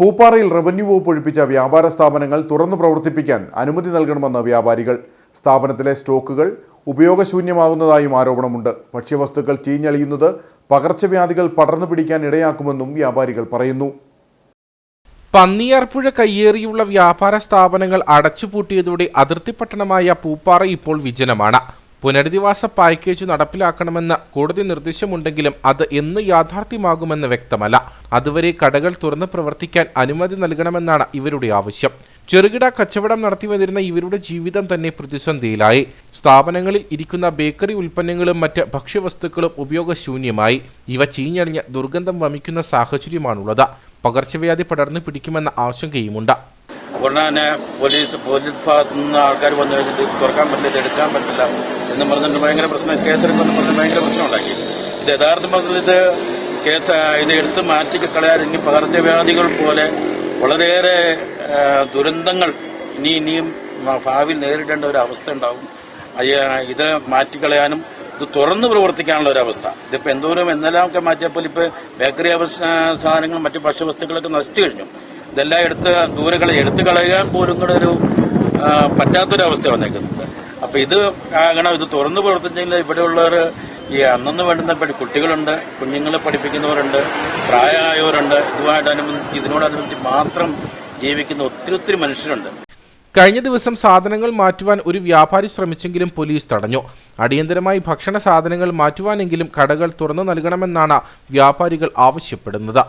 പൂപ്പാറയിൽ revenue വകുപ്പ് ഒഴിപ്പിച്ച വ്യാപാര സ്ഥാപനങ്ങൾ തുറന്നു പ്രവർത്തിപ്പിക്കാൻ അനുമതി നൽകണമെന്ന് വ്യാപാരികൾ. സ്ഥാപനത്തിലെ സ്റ്റോക്കുകൾ ഉപയോഗശൂന്യമാകുന്നതായും ആരോപണമുണ്ട്. ഭക്ഷ്യവസ്തുക്കൾ ചീഞ്ഞളിയുന്നത് പകർച്ചവ്യാധികൾ പടർന്നു പിടിക്കാൻ ഇടയാക്കുമെന്നും വ്യാപാരികൾ പറയുന്നു. പന്നിയാർപ്പുഴ കയ്യേറിയുള്ള വ്യാപാര സ്ഥാപനങ്ങൾ അടച്ചുപൂട്ടിയതോടെ അതിർത്തി പട്ടണമായ പൂപ്പാറ ഇപ്പോൾ വിജനമാണ്. പുനരധിവാസ പാക്കേജ് നടപ്പിലാക്കണമെന്ന കോടതി നിർദ്ദേശമുണ്ടെങ്കിലും അത് എന്ന് യാഥാർത്ഥ്യമാകുമെന്ന് വ്യക്തമല്ല. അതുവരെ കടകൾ തുറന്ന് പ്രവർത്തിക്കാൻ അനുമതി നൽകണമെന്നാണ് ഇവരുടെ ആവശ്യം. ചെറുകിട കച്ചവടം നടത്തി വന്നിരുന്ന ഇവരുടെ ജീവിതം തന്നെ പ്രതിസന്ധിയിലായി. സ്ഥാപനങ്ങളിൽ ഇരിക്കുന്ന ബേക്കറി ഉൽപ്പന്നങ്ങളും മറ്റ് ഭക്ഷ്യവസ്തുക്കളും ഉപയോഗശൂന്യമായി. ഇവ ചീഞ്ഞളിഞ്ഞ് ദുർഗന്ധം വമിക്കുന്ന സാഹചര്യമാണുള്ളത്. പകർച്ചവ്യാധി പടർന്നു പിടിക്കുമെന്ന ആശങ്കയുമുണ്ട്. ഉടനെ പോലീസ് പോലീസ് ഭാഗത്തു നിന്ന് ആൾക്കാർ വന്നു തുറക്കാൻ പറ്റില്ല എടുക്കാൻ പറ്റില്ല. എന്ന് പറഞ്ഞിട്ട് ഭയങ്കര പ്രശ്നം. കേസെടുക്കുമെന്ന് പറഞ്ഞ് ഭയങ്കര പ്രശ്നം ഉണ്ടാക്കി. ഇത് യഥാർത്ഥം പറഞ്ഞത് ഇത് കേസ് ഇത് എടുത്ത് മാറ്റി കളയാൻ ഇനി പകർച്ചവ്യാധികൾ പോലെ വളരെയേറെ ദുരന്തങ്ങൾ ഇനി ഇനിയും ഭാവിയിൽ നേരിടേണ്ട ഒരു അവസ്ഥ ഉണ്ടാവും. ഇത് മാറ്റിക്കളയാനും ഇത് തുറന്ന് പ്രവർത്തിക്കാനുള്ള ഒരു അവസ്ഥ. ഇതിപ്പോൾ എന്തോരം എന്തെല്ലാമൊക്കെ മാറ്റിയപ്പോൾ ഇപ്പോൾ ബേക്കറി സാധനങ്ങളും മറ്റു ഭക്ഷ്യവസ്തുക്കളൊക്കെ നശിച്ചു കഴിഞ്ഞു. ഇതെല്ലാം എടുത്ത് ദൂരെ എടുത്തു കളയാൻ പോലും കൂടെ ഒരു പറ്റാത്തൊരവസ്ഥ വന്നേക്കുന്നത് അപ്പൊ ഇത് ആകണം ഇത് തുറന്നു പ്രവർത്തിച്ചെങ്കിൽ ഇവിടെയുള്ളവർ ഈ അന്നു വേണ്ടുന്ന കുട്ടികളുണ്ട് കുഞ്ഞുങ്ങളെ പഠിപ്പിക്കുന്നവരുണ്ട് പ്രായമായവരുണ്ട് ഇതുമായിട്ടനുബന്ധിച്ച് ഇതിനോടനുബന്ധിച്ച് മാത്രം ജീവിക്കുന്ന ഒത്തിരി ഒത്തിരി മനുഷ്യരുണ്ട്. കഴിഞ്ഞ ദിവസം സാധനങ്ങൾ മാറ്റുവാൻ ഒരു വ്യാപാരി ശ്രമിച്ചെങ്കിലും പോലീസ് തടഞ്ഞു. അടിയന്തരമായി ഭക്ഷണ സാധനങ്ങൾ മാറ്റുവാനെങ്കിലും കടകൾ തുറന്നു നൽകണമെന്നാണ് വ്യാപാരികൾ ആവശ്യപ്പെടുന്നത്.